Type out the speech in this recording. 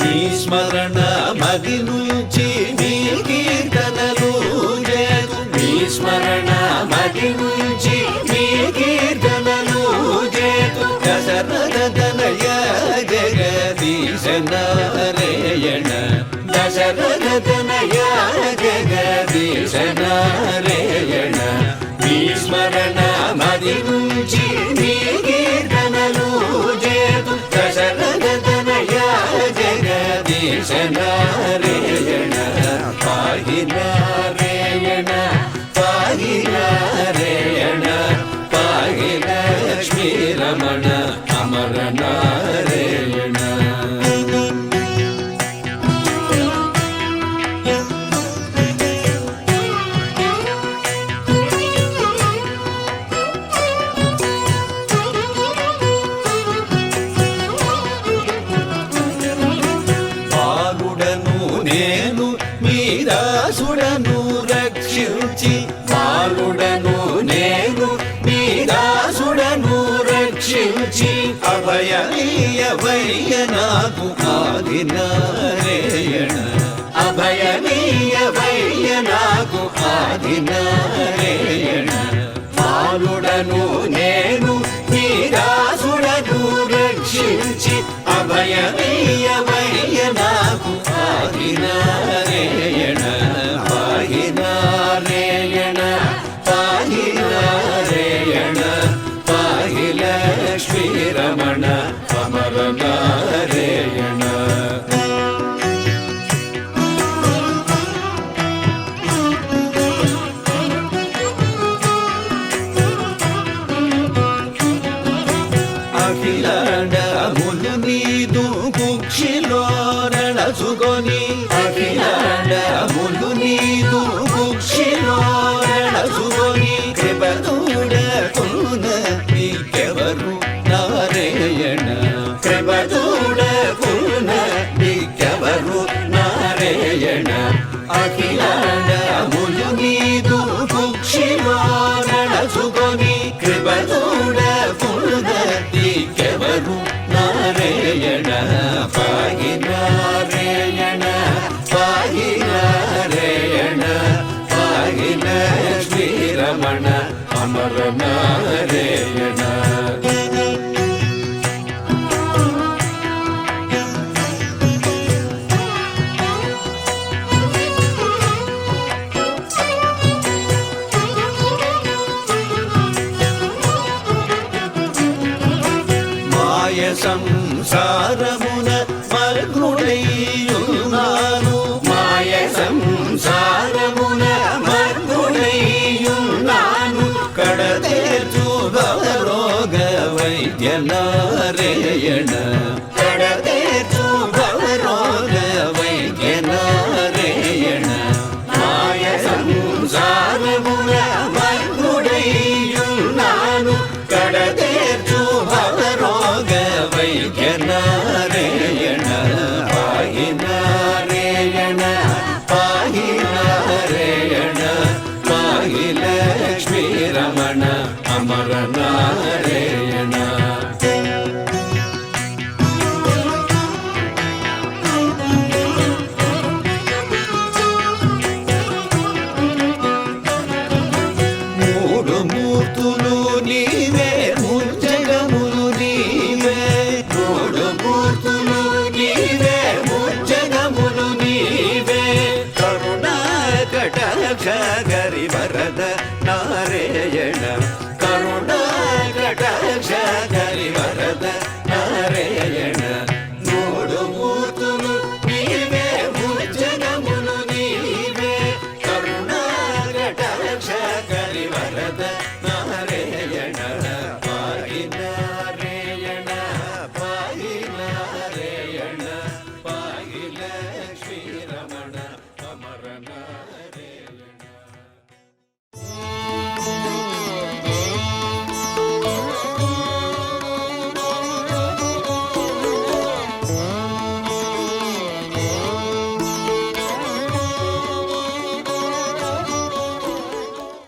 నీ స్మరణ మది నుంచి నీ కీర్తనలు చేతు నీ స్మరణ మది నుంచి నీ కీర్తనలు చేతు దశరథ తనయ జగదీశ నారాయణ నీ స్మరణ మది నుంచి నీ రక్షించి అభయనీయవయ్య నాకు ఆది నారాయణ అభయనీయవయ్య నాకు ఆది అఖిలాండ మును నీదు కుక్షిలో నడచుకొని. అఖిలాండ మును నీదు కుక్షిలో నడచుకొని. కృపదూడకున అమర నారాయణ మాయ సంసారమున మగ్నుడైయున్నాను మాయ సంసారము ವೈದ್ಯನಾರೇಯಣ ಕಡದೇತು ಭವರೋಗ ವೈದ್ಯನಾರೇಯಣ ಮಾಯ ಸಂಸಾರಮುರ ಮರ್ಗುಡೆಯು ನಾನು ಕಡದೇತು ಭವರೋಗ ವೈದ್ಯನಾರೇಯಣ ಪಾಯಿನ నీవే ముజ్జగములు నీవే. మూడు మూర్తులు నీవే ముజ్జగములు నీవే. కరుణా కటాక్ష గరి వరద కరుణా కటాక్ష గరి